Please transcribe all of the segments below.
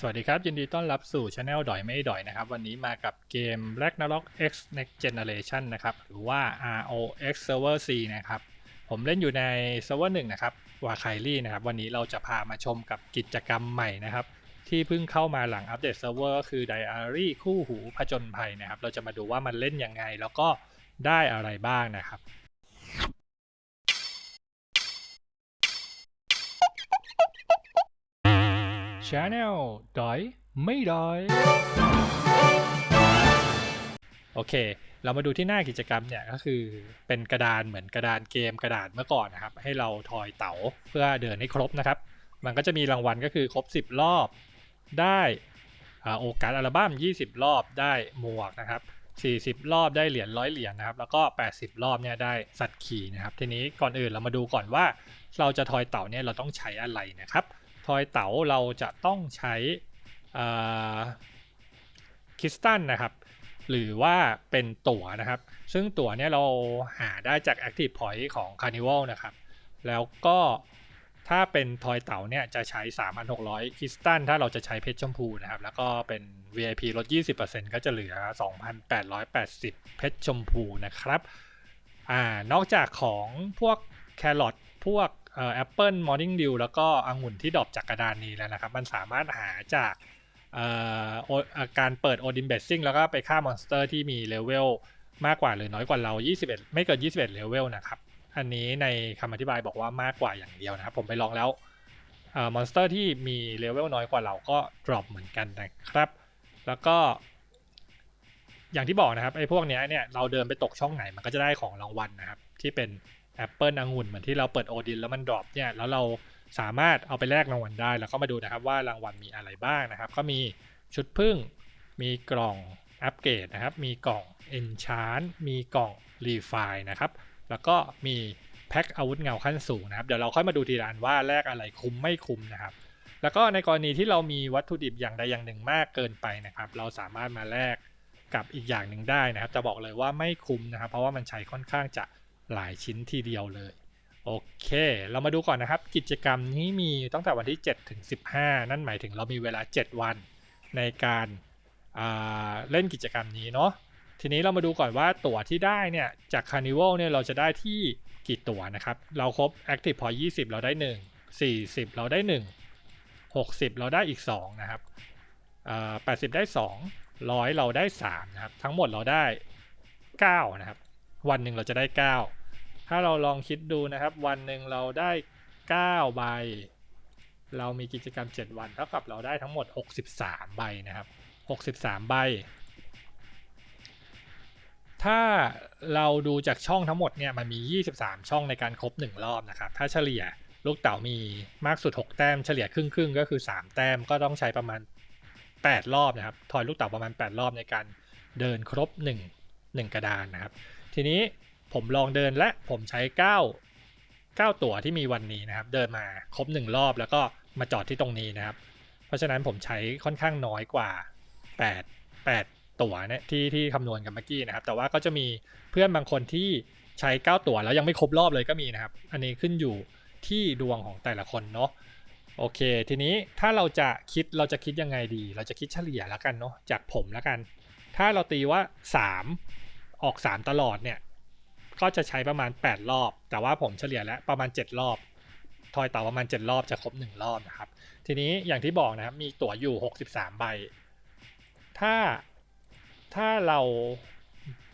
สวัสดีครับ ยินดีต้อนรับสู่ช anel ดอยไม่ดอยนะครับ วันนี้มากับเกม Ragnarok X Next Generation นะครับ หรือว่า ROX Server C นะครับ ผมเล่นอยู่ในเซิร์ฟเวอร์หนึ่งนะครับวาไคลี่นะครับ วันนี้เราจะพามาชมกับกิจกรรมใหม่นะครับ ที่เพิ่งเข้ามาหลังอัปเดตเซิร์ฟเวอร์ก็คือ Diary คู่หูผจญภัยนะครับ เราจะมาดูว่ามันเล่นยังไง แล้วก็ได้อะไรบ้างนะครับ Channel ดอยไม่ดอย โอเค เรามาดูที่หน้ากิจกรรมเนี่ยก็คือเป็นกระดานเหมือนกระดานเกมกระดาษเมื่อก่อนนะครับ ให้เราทอยเต๋าเพื่อเดินให้ครบนะครับ มันก็จะมีรางวัลก็คือครบ 10 รอบได้โอกาสอัลบั้ม 20 รอบได้หมวกนะครับ40 รอบได้เหรียญร้อยเหรียญนะครับ แล้วก็ 80 รอบเนี่ยได้สัตว์ขี่นะครับ ทีนี้ก่อนอื่นเรามาดูก่อนว่า เราจะทอยเต่าเนี่ยเราต้องใช้อะไรนะครับ ทอยเต๋าเราจะต้องใช้คริสตัลนะครับ หรือว่าเป็นตั๋วนะครับ ซึ่งตั๋วเนี่ยเราหาได้จาก Active Point ของ Carnival นะครับ แล้วก็ถ้าเป็นทอยเต๋าเนี่ยจะใช้ 3,600 คริสตัลถ้าเราจะใช้เพชรชมพูนะครับ แล้วก็เป็น VIP ลด 20%ก็จะเหลือ 2,880 เพชรชมพูนะครับอ่านอกจากของพวกแครอทพวก แอปเปิลมอร์นิ่งดิวแล้วก็องุ่นที่ดรอปจากกระดานนี้แล้วนะครับ มันสามารถหาจากเอ่อาการเปิดโอดินเบสซิ่งแล้วก็ไปฆ่ามอนสเตอร์ที่มีเลเวลมากกว่าหรือน้อยกว่าเรา 21 ไม่เกิน 21 เลเวลนะครับ อันนี้ในคำอธิบายบอกว่ามากกว่าอย่างเดียวนะครับ ผมไปลองแล้วมอนสเตอร์ที่มีเลเวลน้อยกว่าเราก็ดรอปเหมือนกันนะครับ แล้วก็ อย่างที่บอกนะครับไอ้พวกเนี้ยเนี่ยเราเดินไปตกช่องไหนมันก็จะได้ของรางวัลนะครับ ที่เป็น แอปเปิลองุ่นเหมือนที่เราเปิดโอดินแล้วมันดรอปเนี่ยแล้วเราสามารถเอาไปแลกรางวัลได้ แล้วก็มาดูนะครับว่ารางวัลมีอะไรบ้างนะครับ ก็มีชุดพึ่งมีกล่องอัปเกรดนะครับ มีกล่อง Enchant มีกล่อง Refine นะครับ แล้วก็มีแพ็คอาวุธเงาขั้นสูงนะครับ เดี๋ยวเราค่อยมาดูทีละอันว่าแลกอะไรคุ้มไม่คุ้มนะครับ แล้วก็ในกรณีที่เรามีวัตถุดิบอย่างใดอย่างหนึ่งมากเกินไปนะครับ เราสามารถมาแลกกับอีกอย่างหนึ่งได้นะครับ จะบอกเลยว่าไม่คุ้มนะครับ เพราะว่ามันใช้ค่อนข้างจะ หลายชิ้นทีเดียวเลย โอเค เรามาดูก่อนนะครับ กิจกรรมนี้มีตั้งแต่วันที่ 7 ถึง 15 นั่นหมายถึงเรามีเวลา 7 วันในการาเล่นกิจกรรมนี้เนาะทีนี้เรามาดูก่อนว่าตั๋วที่ได้เนี่ย จาก Carnival เนี่ยเราจะได้ที่กี่ตั๋วนะครับ เราครบ Active Point 20 เราได้ 1 40 เราได้ 1 60 เราได้อีก 2 นะครับ80 ได้ 2 100 เราได้ 3 นะครับ ทั้งหมดเราได้ 9 นะครับ วันหนึ่งเราจะได้ 9 ถ้าเราลองคิดดูนะครับ วันหนึ่งเราได้9ใบ เรามีกิจกรรม 7 วันเท่ากับเราได้ทั้งหมด 63 ใบนะครับ 63 ใบ ถ้าเราดูจากช่องทั้งหมดเนี่ยมันมี 23 ช่องในการครบ 1 รอบนะครับ ถ้าเฉลี่ยลูกเต๋ามีมากสุด 6 แต้ม เฉลี่ยครึ่งครึ่งก็คือ 3 แต้มก็ต้องใช้ประมาณ 8 รอบนะครับทอยลูกเต๋าประมาณ 8 รอบในการเดินครบ 1 1 กระดานนะครับ ทีนี้ ผมลองเดินและผมใช้9 9ตั๋วที่มีวันนี้นะครับ เดินมาครบ1รอบแล้วก็มาจอดที่ตรงนี้นะครับ เพราะฉะนั้นผมใช้ค่อนข้างน้อยกว่า 8 8 ตั๋วเนี่ยที่ที่คำนวณกันเมื่อกี้นะครับ แต่ว่าก็จะมีเพื่อนบางคนที่ใช้ 9 ตั๋วแล้วยังไม่ครบรอบเลยก็มีนะครับ อันนี้ขึ้นอยู่ที่ดวงของแต่ละคนเนาะโอเค ทีนี้ถ้าเราจะคิดเราจะคิดยังไงดี เราจะคิดเฉลี่ยแล้วกันเนาะจากผมแล้วกัน ถ้าเราตีว่า 3 ออก 3 ตลอดเนี่ย ก็จะใช้ประมาณ 8 รอบ แต่ว่าผมเฉลี่ยแล้วประมาณ 7 รอบ ทอยเต่าประมาณ 7 รอบจะครบ 1 รอบนะครับ ทีนี้อย่างที่บอกนะครับ มีตั๋วอยู่ 63 ใบ ถ้าถ้าเรา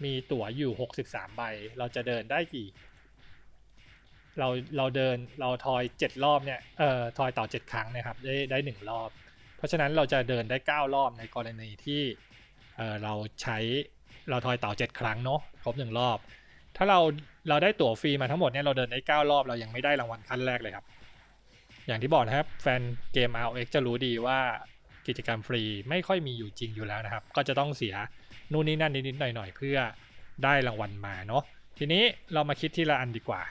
มีตั๋วอยู่ 63 ใบ เราจะเดินได้กี่ เราเราเดินเราทอย 7 รอบเนี่ย เอ่อ ทอยต่อ 7 ครั้งนะครับ ได้ได้ 1 รอบ เพราะฉะนั้นเราจะเดินได้ 9 รอบในกรณีที่ เอ่อ เราใช้เราทอยเต่า 7 ครั้งเนาะ ครบ 1 รอบ ถ้าเราเราได้ตั๋วฟรีมาทั้งหมดเนี่ยเราเดินได้ 9 รอบเรายังไม่ได้รางวัลขั้นแรกเลยครับ อย่างที่บอกนะครับ แฟนเกม RX จะรู้ดีว่ากิจกรรมฟรีไม่ค่อยมีอยู่จริงอยู่แล้วนะครับ ก็จะต้องเสียนู่นนี่นั่นนิดๆหน่อยๆเพื่อได้รางวัลมาเนาะทีนี้เรามาคิดทีละอันดีกว่า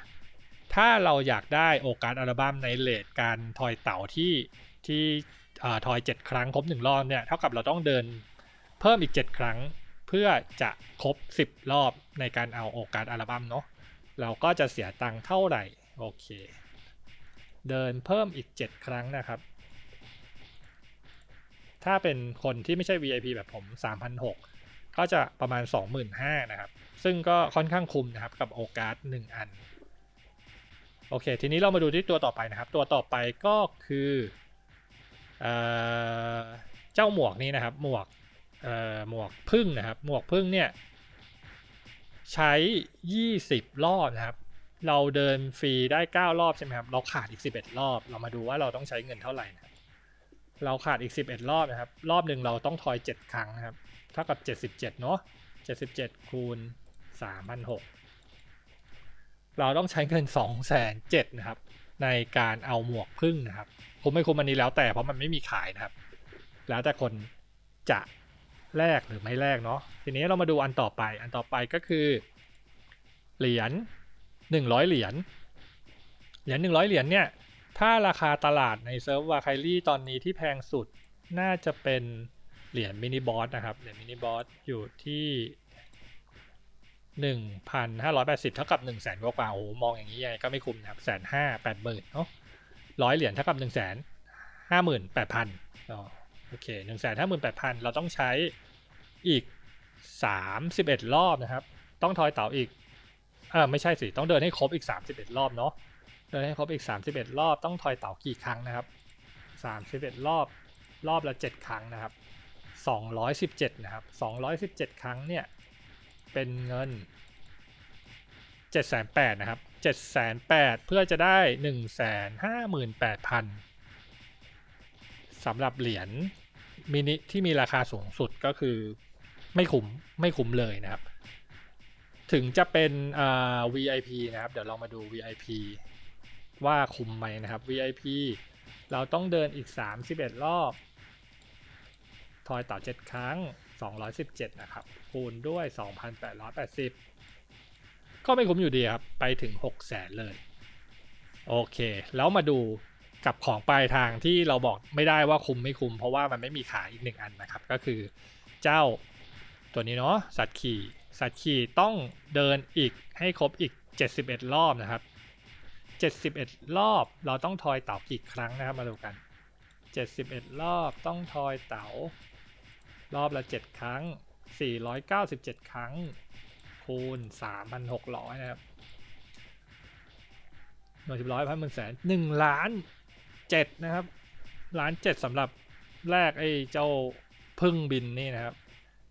ถ้าเราอยากได้โอกาสอัลบั้มในเลทการทอยเต่าที่ที่อทอย 7 ครั้งครบ1รอบเนี่ยเท่ากับเราต้องเดินเพิ่มอีก 7 ครั้ง พื่อจะครบ 10 รอบในการเอาโอกาสอัลบั้มเนาะเราก็จะเสียตังค์เท่าไหร่ โอเค เดินเพิ่มอีก 7 ครั้งนะครับ ถ้าเป็นคนที่ไม่ใช่ VIP แบบผม 3,600 ก็จะประมาณ 25,000นะครับ ซึ่งก็ค่อนข้างคุ้มนะครับกับโอกาส1อัน โอเค ทีนี้เรามาดูที่ตัวต่อไปนะครับ ตัวต่อไปก็คือเอเจ้าหมวกนี้นะครับ หมวก หมวกพึ่งนะครับ หมวกพึ่งเนี่ย ใช้ 20 รอบนะครับ เราเดินฟรีได้ 9 รอบใช่ไหมครับ เราขาดอีก 11 รอบ เรามาดูว่าเราต้องใช้เงินเท่าไหร่นะรเราขาดอีก 11 รอบนะครับ รอบหนึ่งเราต้องทอย 7 ครั้งนะครับ เท่ากับ 77 เนาะ77 คูณ 3,600 เราต้องใช้เงิน 2,700นะครับ ในการเอาหมวกพึ่งนะครับ ผมไม่คุมอันนี้แล้วแต่เพราะมันไม่มีขายนะครับ แล้วแต่คนจะ แลกหรือไม่แลกเนาะทีนี้เรามาดูอันต่อไป อันต่อไปก็คือ เหรียญ100 เหรียญเหรียญ100 เหรียญเนี่ย ถ้าราคาตลาดในเซิร์ฟวาไคลี่ตอนนี้ที่แพงสุดน่าจะเป็นเหรียญมินิบอสนะครับ เหรียญมินิบอสอยู่ที่ 1,580 เท่ากับ 1 0 0 0 0แสนกว่าโอ้โหมองอย่างนี้ยังไงก็ไม่คุ้มนะครับแสนห้าแปดหมื่นเนาะร้อยเหรียญเท่ากับ 1 5 8 0 0 0อ๋อโอเค 1 5 8 0 0 0 เราต้องใช้ อีก 31 รอบนะครับ ต้องทอยเต่าอีกเออไม่ใช่สิ ต้องเดินให้ครบอีก 31 รอบเนาะเดินให้ครบอีก 31 รอบ ต้องทอยเต่ากี่ครั้งนะครับ 31 รอบรอบละ 7 ครั้งนะครับ 217 นะครับ 217 ครั้งเนี่ยเป็นเงิน7,800นะครับ7,800เพื่อจะได้ 158,000สำหรับเหรียญมินิที่มีราคาสูงสุดก็คือ ไม่คุ้มไม่คุ้มเลยนะครับ ถึงจะเป็นอ่า VIP นะครับ เดี๋ยวเรามาดู VIP ว่าคุ้มไหมนะครับ VIP เราต้องเดินอีก 31 รอบ ทอยต่อ 7 ครั้ง 217 นะครับ คูณด้วย 2,880 ก็ไม่คุ้มอยู่ดีครับ ไปถึง 6 0 0แสนเลย โอเค แล้วมาดูกับของปลายทางที่เราบอกไม่ได้ว่าคุ้มไม่คุ้มเพราะว่ามันไม่มีขายอีกหนึ่งอันนะครับ ก็คือเจ้า ตัวนี้เนาะสัตว์ขี่สัตว์ขี่ต้องเดินอีกให้ครบอีก 71 รอบนะครับ 71 รอบเราต้องทอยเต่ากี่ครั้งนะครับมาดูกัน 71 รอบต้องทอยเต๋ารอบละ 7 ครั้ง 497 ครั้ง คูณ 3,600 นะครับหน่วยสิบร้อยพันหมื่นแสนหนึ่งล้านเจ็ดนะครับล้านเจ็ดสำหรับแรกไอ้เจ้าพึ่งบินนี่นะครับ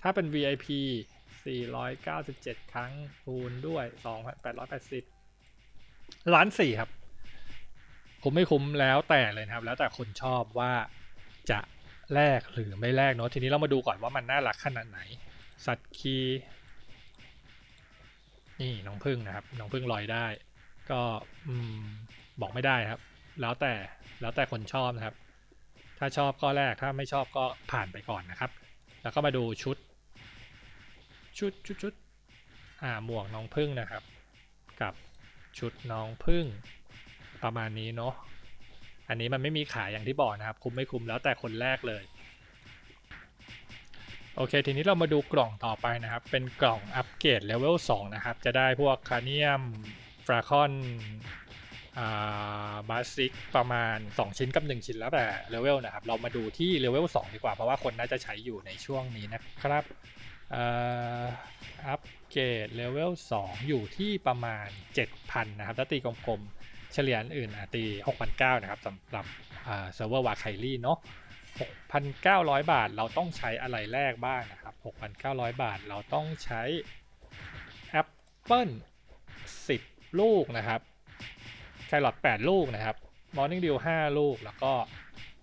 ถ้าเป็น VIP 497 ครั้งคูณด้วย 2,880 ล้านสี่ครับผมไม่คุ้มแล้วแต่เลยนะครับ แล้วแต่คนชอบว่าจะแลกหรือไม่แลกเนาะทีนี้เรามาดูก่อนว่ามันน่ารักขนาดไหน สัตว์คีนี่น้องพึ่งนะครับ น้องพึ่งลอยได้ ก็อืมบอกไม่ได้ครับ แล้วแต่แล้วแต่คนชอบนะครับ ถ้าชอบก็แลกถ้าไม่ชอบก็ผ่านไปก่อนนะครับ แล้วก็มาดูชุด ชุดชุดชุดอ่าหมวกน้องพึ่งนะครับ กับชุดน้องพึ่งประมาณนี้เนาะอันนี้มันไม่มีขายอย่างที่บอกนะครับ คุ้มไม่คุ้มแล้วแต่คนแรกเลยโอเค ทีนี้เรามาดูกล่องต่อไปนะครับ เป็นกล่องอัปเกรดเลเวล2นะครับ จะได้พวกคาเนียมฟราคอนบาสิกประมาณ 2 ชิ้นกับ 1 ชิ้นแล้วแต่เลเวลนะครับ เรามาดูที่เลเวล2ดีกว่า เพราะว่าคนน่าจะใช้อยู่ในช่วงนี้นะครับ อัปเกรดเลเวล2อยู่ที่ประมาณ 7,000 นะครับถ้าตีกลมๆ เฉลี่ยอันอื่นตี 6,900 นะครับสำหรับเซิร์ฟเวอร์วาไคลี่เนาะ6,900 บาทเราต้องใช้อะไรแรกบ้างนะครับ 6,900 บาทเราต้องใช้แอปเปิล10 ลูกนะครับแครอท8ลูกนะครับมอร์นิ่งดิว5ลูก แล้วก็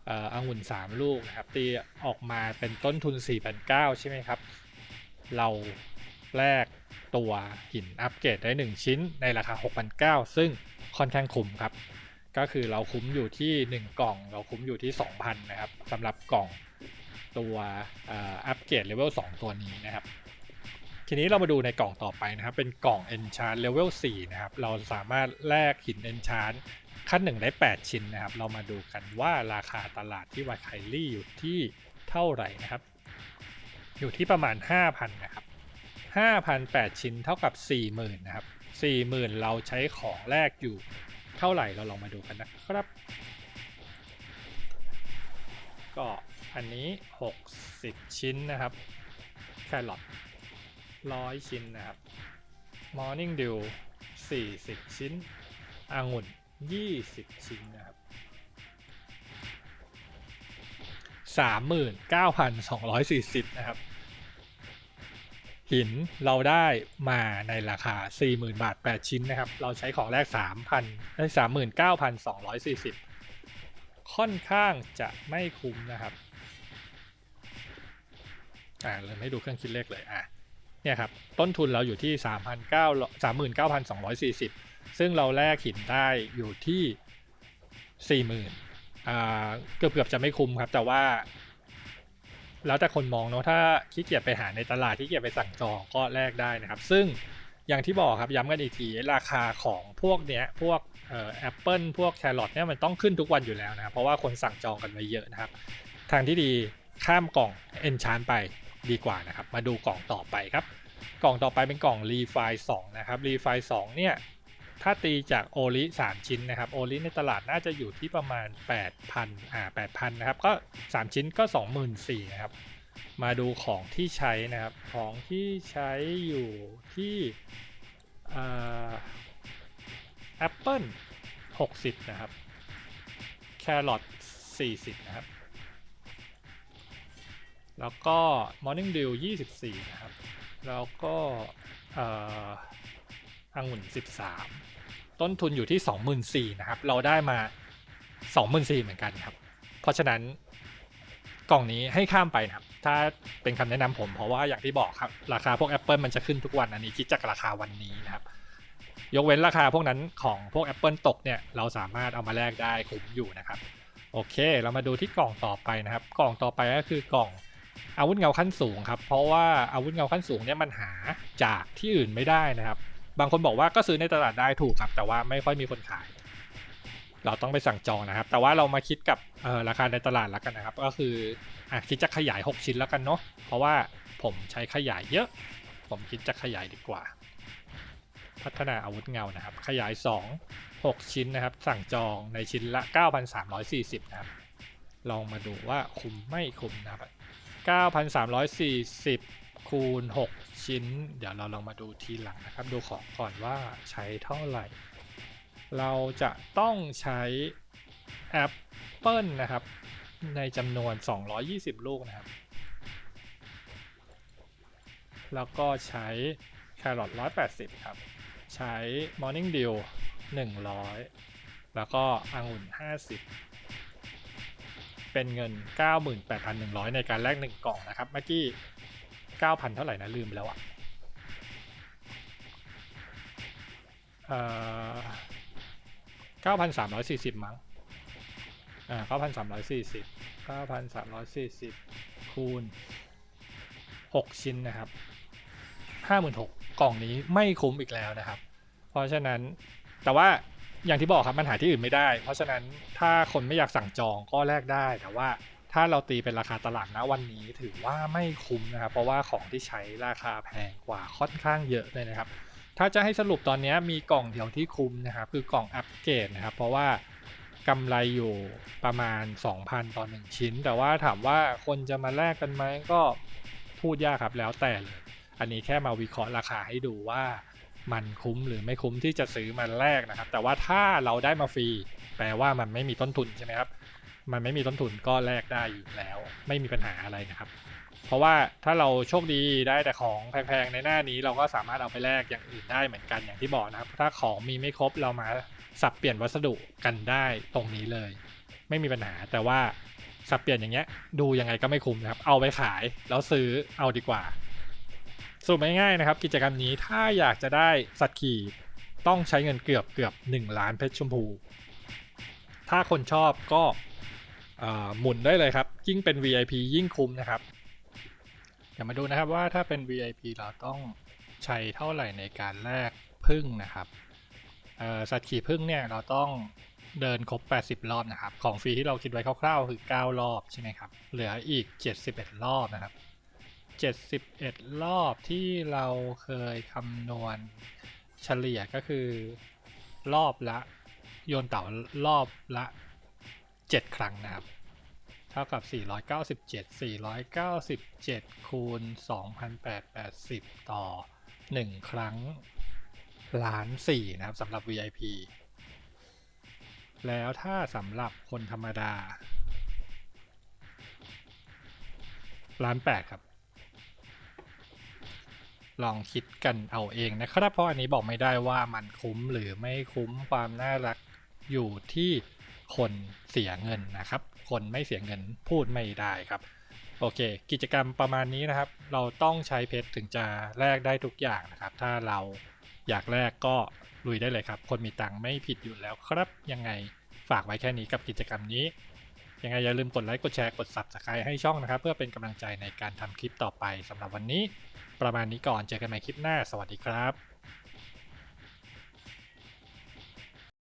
อ่อองุ่น 3 ลูกนะครับ ตีออกมาเป็นต้นทุน 4,900 ใช่ไหมครับ เราแลกตัวหินอัปเกรดได้ 1 ชิ้นในราคา 6,900 ซึ่งค่อนข้างคุ้มครับ ก็คือเราคุ้มอยู่ที่ 1 กล่อง เราคุ้มอยู่ที่ 2,000 นะครับสำหรับกล่องตัวอัปเกรดเลเวล2ตัวนี้นะครับ ทีนี้เรามาดูในกล่องต่อไปนะครับ เป็นกล่อง Enchant Level 4 นะครับ เราสามารถแลกหิน Enchant ขั้นหนึ่งได้ 8 ชิ้นนะครับ เรามาดูกันว่าราคาตลาดที่วาไคลี่อยู่ที่เท่าไหร่นะครับ อยู่ที่ประมาณ 5,000นะครับ5,008 ชิ้นเท่ากับ 40,000นะครับ40,000 เราใช้ของแลกอยู่เท่าไหร่เราลองมาดูกันนะครับ ก็อันนี้ 60 ชิ้นนะครับ แครอทร้อยชิ้นนะครับ Morning Dew 40 ชิ้นองุ่น 20 ชิ้นนะครับ 39,240 นะครับ หินเราได้มาในราคา 40,000 บาท 8 ชิ้นนะครับ เราใช้ของแรก 3,000ได้39,240 ค่อนข้างจะไม่คุ้มนะครับ อ่าเลยไม่ดูเครื่องคิดเลขเลยอะเนี่ยครับ ต้นทุนเราอยู่ที่ 3,900 39,240 ซึ่งเราแลกหินได้อยู่ที่ 40,000อ่าเกือบเกือบๆจะไม่คุ้มครับ แต่ว่า แล้วแต่คนมองเนาะถ้าขี้เกียจไปหาในตลาดขี้เกียจไปสั่งจองก็แลกได้นะครับ ซึ่งอย่างที่บอกครับย้ำกันอีกทีราคาของพวกเนี้ยพวกแอปเปิลพวกแครอทเนี่ยมันต้องขึ้นทุกวันอยู่แล้วนะครับเพราะว่าคนสั่งจองกันไว้เยอะนะครับ ทางที่ดีข้ามกล่อง e n c h a n ไปดีกว่านะครับ มาดูกล่องต่อไปครับ กล่องต่อไปเป็นกล่อง r e f i 2นะครับ r e f i 2เนี่ย ถ้าตีจากโอลิ3ชิ้นนะครับโอลิในตลาดน่าจะอยู่ที่ประมาณ 8,000อ่า8,000นะครับก็ 3 ชิ้นก็ 24,000นะครับมาดูของที่ใช้นะครับของที่ใช้อยู่ที่แอปเปิล60 นะครับแครอท40 นะครับ แล้วก็ Morning Dew 24 นะครับ แล้วก็อ่อองุ่น 13 ต้นทุนอยู่ที่ 24,000นะครับ เราได้มา 24,000เหมือนกันครับ เพราะฉะนั้นกล่องนี้ให้ข้ามไปนะครับ ถ้าเป็นคำแนะนำผม เพราะว่าอย่างที่บอกครับ ราคาพวก Apple มันจะขึ้นทุกวันอันนี้คิดจากราคาวันนี้นะครับ ยกเว้นราคาพวกนั้นของพวก Apple ตกเนี่ยเราสามารถเอามาแลกได้คุ้มอยู่นะครับ โอเค เรามาดูที่กล่องต่อไปนะครับ กล่องต่อไปก็คือกล่องอาวุธเงาขั้นสูงครับ เพราะว่าอาวุธเงาขั้นสูงเนี่ยมันหาจากที่อื่นไม่ได้นะครับ บางคนบอกว่าก็ซื้อในตลาดได้ถูกครับ แต่ว่าไม่ค่อยมีคนขาย เราต้องไปสั่งจองนะครับ แต่ว่าเรามาคิดกับราคาในตลาดแล้วกันนะครับ ก็คืออคิดจะขยาย 6 ชิ้นแล้วกันเนาะเพราะว่าผมใช้ขยายเยอะ ผมคิดจะขยายดีกว่า พัฒนาอาวุธเงานะครับ ขยาย 2 6 ชิ้นนะครับ สั่งจองในชิ้นละ 9,340 นะครับ ลองมาดูว่าคุ้มไม่คุ้มนะครับ 9,340 คูณ 6 ชิ้น เดี๋ยวเราลองมาดูทีหลังนะครับ ดูของก่อนว่าใช้เท่าไหร่ เราจะต้องใช้แอปเปิลนะครับ ในจำนวน 220 ลูกนะครับ แล้วก็ใช้แครอท180 ครับ ใช้ Morning Dew 100 แล้วก็องุ่น 50 เป็นเงิน 98,100 ในการแลก1กล่องนะครับเมื่อกี้ 9,000เท่าไหร่นะลืมไปแล้วอะเก้าพันสามร้อ่อ9,340มั้งอ่า9,340 9,340คูณ6ชิ้นนะครับ56,000กล่องนี้ไม่คุ้มอีกแล้วนะครับ เพราะฉะนั้นแต่ว่าอย่างที่บอกครับมันหาที่อื่นไม่ได้ เพราะฉะนั้นถ้าคนไม่อยากสั่งจองก็แลกได้แต่ว่า ถ้าเราตีเป็นราคาตลาดนะวันนี้ถือว่าไม่คุ้มนะครับ เพราะว่าของที่ใช้ราคาแพงกว่าค่อนข้างเยอะเลยนะครับ ถ้าจะให้สรุปตอนนี้มีกล่องเดียวที่คุ้มนะครับ คือกล่องอัปเกรดนะครับ เพราะว่ากำไรอยู่ประมาณ 2,000 ต่อ 1 ชิ้น แต่ว่าถามว่าคนจะมาแลกกันไหมก็พูดยากครับแล้วแต่เลยอันนี้แค่มาวิเคราะห์ราคาให้ดูว่ามันคุ้มหรือไม่คุ้มที่จะซื้อมาแลกนะครับ แต่ว่าถ้าเราได้มาฟรีแปลว่ามันไม่มีต้นทุนใช่ไหมครับ มันไม่มีต้นทุนก็แลกได้อยู่แล้ว ไม่มีปัญหาอะไรนะครับ เพราะว่าถ้าเราโชคดีได้แต่ของแพงๆในหน้านี้เราก็สามารถเอาไปแลกอย่างอื่นได้เหมือนกันอย่างที่บอกนะครับ ถ้าของมีไม่ครบเรามาสับเปลี่ยนวัสดุกันได้ตรงนี้เลย ไม่มีปัญหาแต่ว่าสับเปลี่ยนอย่างเงี้ยดูยังไงก็ไม่คุ้มนะครับ เอาไปขายแล้วซื้อเอาดีกว่าสรุปง่ายๆนะครับ กิจกรรมนี้ถ้าอยากจะได้สัตว์ขี่ต้องใช้เงินเกือบเกือบ1ล้านเพชรชมพู ถ้าคนชอบก็ หมุนได้เลยครับ ยิ่งเป็น VIP ยิ่งคุ้มนะครับเดี๋ยวมาดูนะครับว่าถ้าเป็น VIP เราต้องใช้เท่าไหร่ในการแลกพึ่งนะครับสัตว์ขี่พึ่งเนี่ยเราต้องเดินครบ 80 รอบนะครับ ของฟรีที่เราคิดไว้คร่าวๆ คือ 9 รอบใช่ไหมครับ เหลืออีก 71 รอบนะครับ 71 รอบที่เราเคยคำนวณเฉลี่ยก็คือรอบละโยนเต่ารอบละ 7 ครั้งนะครับ เท่ากับ 497 497 คูณ 2,880 ต่อ 1 ครั้งล้านสี่นะครับสำหรับ VIP แล้วถ้าสำหรับคนธรรมดาล้านแปดครับ ลองคิดกันเอาเองนะครับ เพราะอันนี้บอกไม่ได้ว่ามันคุ้มหรือไม่คุ้มความน่ารักอยู่ที่ คนเสียเงินนะครับ คนไม่เสียเงินพูดไม่ได้ครับ โอเค กิจกรรมประมาณนี้นะครับ เราต้องใช้เพชรถึงจะแลกได้ทุกอย่างนะครับ ถ้าเราอยากแลกก็ลุยได้เลยครับ คนมีตังค์ไม่ผิดอยู่แล้วครับ ยังไงฝากไว้แค่นี้กับกิจกรรมนี้ ยังไงอย่าลืมกดไลค์กดแชร์กด subscribe ให้ช่องนะครับ เพื่อเป็นกำลังใจในการทำคลิปต่อไปสำหรับวันนี้ ประมาณนี้ก่อนเจอกันใหม่คลิปหน้า สวัสดีครับ